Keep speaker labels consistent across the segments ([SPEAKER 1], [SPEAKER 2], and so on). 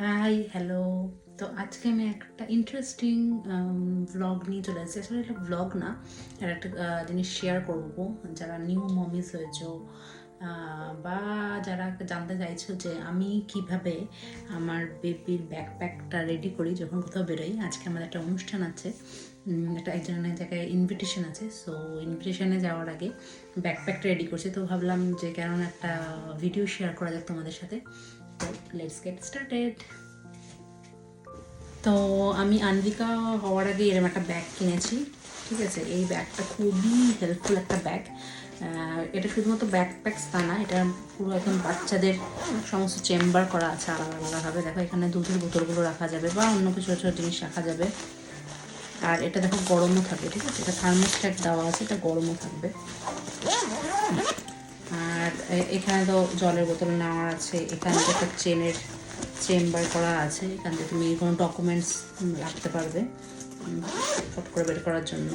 [SPEAKER 1] Hi hello তো আজকে আমি একটা ইন্টারেস্টিং ব্লগ নিয়ে চলে এসেছি। আসলে এটা ভ্লগ না এটা একটা জিনিস শেয়ার করব। যারা নিউ মমিস হয়েছো বা যারা জানতে চাইছো যে আমি কীভাবে আমার বেবির ব্যাকপ্যাকটা রেডি করি, যখন কোথাও বেরোই, আজকে আমার একটা অনুষ্ঠান আছে। একটা একজনের জায়গায় ইনভিটেশন আছে সো ইনভিটেশনে যাওয়ার আগে ব্যাকপ্যাকটা রেডি করছি। তো ভাবলাম যে কেন একটা ভিডিও শেয়ার করা যাক তোমাদের সাথে। লেটস গেট স্টার্টেড তো আমি আনবিকা হওয়ার আগে এরকম একটা ব্যাগ কিনেছি, ঠিক আছে? এই ব্যাগটা খুবই হেল্পফুল একটা ব্যাগ এটা শুধুমাত্র ব্যাকপ্যাকস তা না, এটা পুরো একদম বাচ্চাদের সমস্ত চেম্বার করা আছে, আলাদা আলাদাভাবে দেখো, এখানে দুধের বোতলগুলো রাখা যাবে বা অন্য কিছু ছোটো জিনিস রাখা যাবে। আর এটা দেখো গরমও থাকবে, ঠিক আছে? এটা থার্মোস্ট্যাট দেওয়া আছে, এটা গরমও থাকবে। আর এখানে তো জলের বোতল নেওয়ার আছে, এখানে তো একটা চেনের, চেম্বার করা আছে, এখান থেকে তুমি কোনো ডকুমেন্টস রাখতে পারবে ফট করে বের করার জন্য।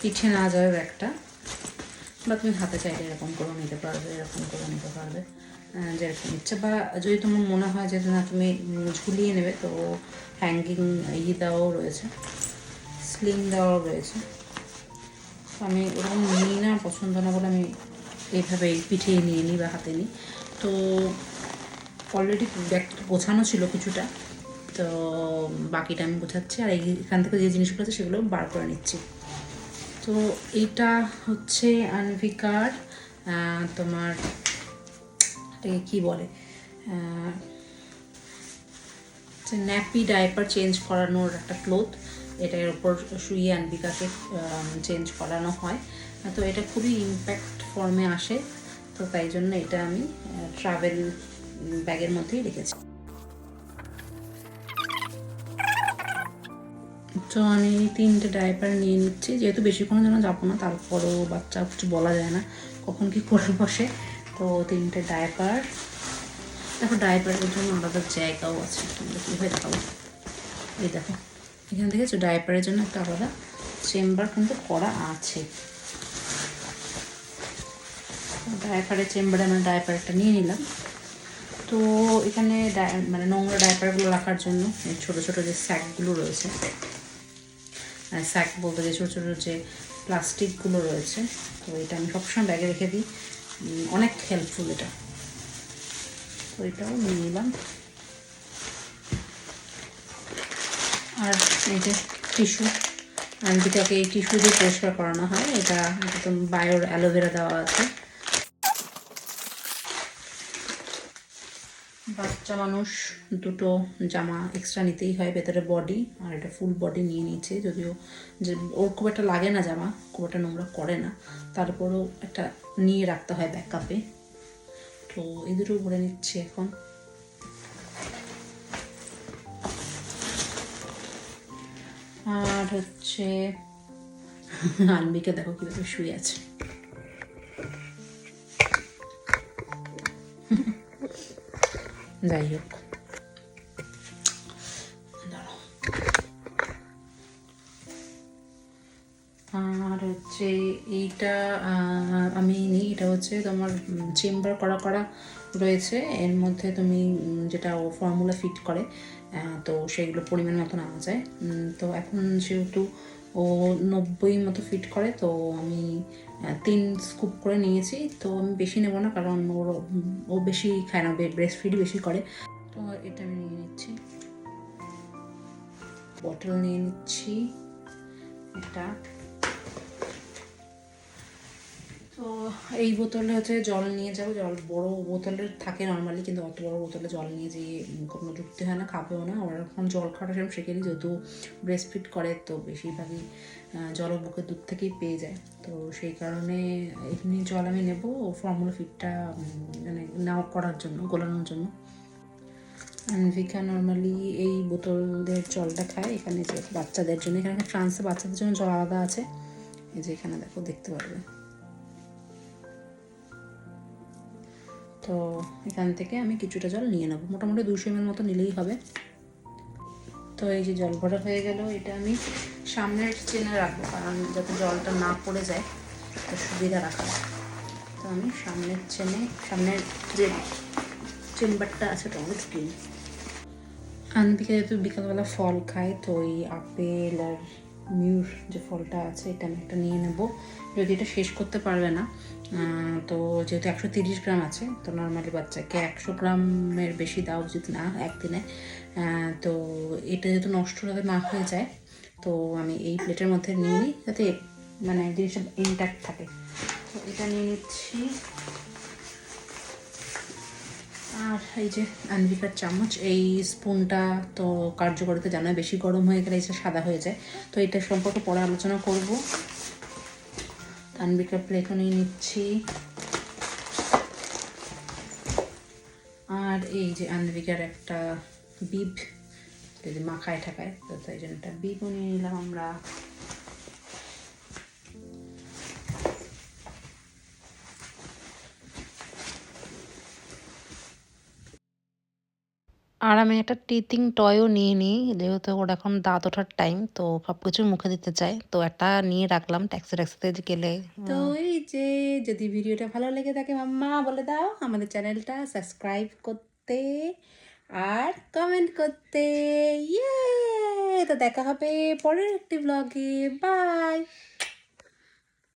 [SPEAKER 1] পিঠে না যাবে ব্যাগটা, বা তুমি হাতে চাইলে এরকম করে নিতে পারবে, এরকম করে নিতে পারবে যেরকম ইচ্ছে। বা যদি তোমার মনে হয় যে, না, তুমি ঝুলিয়ে নেবে, তো হ্যাঙ্গিং ইয়ে দেওয়াও রয়েছে স্লিং দেওয়াও রয়েছে। আমি ওরকম নিই না, পছন্দ না বলে আমি এইভাবে পিঠে নিয়ে নিই বা হাতে নিই তো অলরেডি ব্যাগটা গোছানো ছিল কিছুটা। তো বাকিটা আমি গোছাচ্ছি আর এখান থেকে যে জিনিসগুলো আছে সেগুলো বার করে নিচ্ছি। তো এইটা হচ্ছে আনভিকার তোমার এটাকে কী বলে? ন্যাপি ডাইপার চেঞ্জ করানোর একটা ক্লোথ। এটার ওপর শুয়ে আনবিকাকে চেঞ্জ করানো হয়। তো এটা খুবই ইম্প্যাক্ট ফর্মে আসে। তো তাই জন্য এটা আমি ট্রাভেল ব্যাগের মধ্যেই রেখেছি। তো আমি তিনটে ডাইপার নিয়ে নিচ্ছি। যেহেতু বেশিক্ষণ জন্য যাব না, তারপরেও বাচ্চা কিছু বলা যায় না, কখন কি করে বসে। তো তিনটে ডাইপার দেখো ডাইপারের জন্য আলাদা জায়গাও আছে। তোমরা কীভাবে দেখাবো এই দেখো, এখান থেকে ডাইপারের জন্য একটা আলাদা চেম্বার কিন্তু করা আছে। ডাইপারের চেম্বারে আমরা ডাইপারটা নিয়ে নিলাম। তো এখানে মানে নোংরা ডাইপারগুলো রাখার জন্য ছোটো ছোটো যে স্যাকগুলো রয়েছে স্যাক বলতে যে ছোটো ছোটো যে প্লাস্টিকগুলো রয়েছে, তো এটা আমি সবসময় ব্যাগে রেখে দিই। অনেক হেল্পফুল এটা। তো এটাও নিয়ে নিলাম। আর এই যে টিস্যু আন্টিটাকে এই টিস্যু দিয়ে পরিষ্কার করানো হয়। এটা একদম বায়োর অ্যালোভেরা দেওয়া আছে। বাচ্চা মানুষ, দুটো জামা এক্সট্রা নিতেই হয় ভেতরে বডি আর এটা ফুল বডি নিয়ে নিয়েছে, যদিও যে ওর খুব একটা লাগে না জামা, খুব একটা নোংরা করে না। তারপরেও একটা নিয়ে রাখতে হয় ব্যাকআপে তো এই দুটো ভরে নিচ্ছি এখন। আর হচ্ছে আনবিকে দেখো কীভাবে শুয়ে আছে। যাই হোক। আর হচ্ছে এইটা আমি নিই, এটা হচ্ছে তোমার চেম্বার করা করা রয়েছে। এর মধ্যে তুমি যেটা ও ফর্মুলা ফিট করে তো সেগুলো পরিমাণ মতো নেওয়া যায়। তো এখন যেহেতু ও নব্বই মতো ফিট করে, তো আমি তিন স্কুপ করে নিয়েছি, তো আমি বেশি নেব না, কারণ ওর, ও বেশি খায় না ব্রেস্ট ফিড বেশি করে। তো এটা আমি নিয়ে নিচ্ছি। বটল নিয়ে নিচ্ছি। এটা। তো এই বোতলে হচ্ছে জল নিয়ে যাব। জল বড় বোতলের থাকে নর্মালি কিন্তু অত বড় বোতলে জল নিয়ে যেয়ে কোনো যুক্তি হয় না, খাবেও না। ওরা এখন জল খাওয়াটা সেরকম শিখে নিই যেহেতু ব্রেস্ট ফিট করে, তো বেশিরভাগই জল বুকের দুধ থেকেই পেয়ে যায়। তো সেই কারণে এমনি জল আমি নেব ফর্মুলা ফিটটা মানে নেওয়া করার জন্য, গোলানোর জন্য। আনভিকা নর্মালি এই বোতলের জলটা খায়। এখানে যে বাচ্চাদের জন্য, এখানে ফ্রান্সে বাচ্চাদের জন্য জল আলাদা আছে। এই যে এখানে দেখো, দেখতে পারবে। তো এখান থেকে আমি কিছুটা জল নিয়ে নেব। মোটামুটি দুশো এমএল মতো নিলেই হবে। তো এই যে জল ভরা হয়ে গেল, এটা আমি সামনের চেনে রাখব, কারণ যাতে জলটা না পড়ে যায় তো সুবিধা রাখা তো আমি সামনের চেনে সামনের যে চেম্বারটা আছে ওটা আমাকে ঢুকিয়ে নিই। আনবিকা যেহেতু বিকালবেলা ফল খায় তো ওই আপেল আর মিউর যে ফলটা আছে, এটা আমি একটা নিয়ে নেব। যদি এটা শেষ করতে পারবে না তো যেহেতু একশো তিরিশ গ্রাম আছে, তো নর্মালি বাচ্চাকে একশো গ্রামের বেশি দেওয়া উচিত না একদিনে। তো এটা যেহেতু নষ্ট যাতে না হয়ে যায়, তো আমি এই প্লেটের মধ্যে নিয়ে নিই, যাতে মানে জিনিসটা ইনট্যাক্ট থাকে। তো এটা নিয়ে নিচ্ছি। আর এই যে আনবিকার চামচ, এই স্পুনটা তো কার্যকরিতা জানায় বেশি গরম হয়ে গেলে এটা সাদা হয়ে যায়। তো এটা সম্পর্কে পরে আলোচনা করব। আনবিকার প্লেটও নিয়ে নিচ্ছি। আর এই যে আনবিকার একটা বিপ যদি মাখায় ঠাকায়, তো তাই জন্য একটা বিপও নিয়ে নিলাম আমরা।
[SPEAKER 2] আর আমি একটা টিথিং টয়ও নিয়ে নিই যেহেতু ওর এখন দাঁত ওঠার টাইম তো সব কিছু মুখে দিতে চাই তো একটা নিয়ে রাখলাম ট্যাক্সি ট্যাক্সিতে গেলে
[SPEAKER 1] তো এই যে যদি ভিডিওটা ভালো লেগে থাকে মাম্মা বলে দাও আমাদের চ্যানেলটা সাবস্ক্রাইব করতে আর কমেন্ট করতে। ইয়ে তো দেখা হবে পরের একটি ব্লগে বাই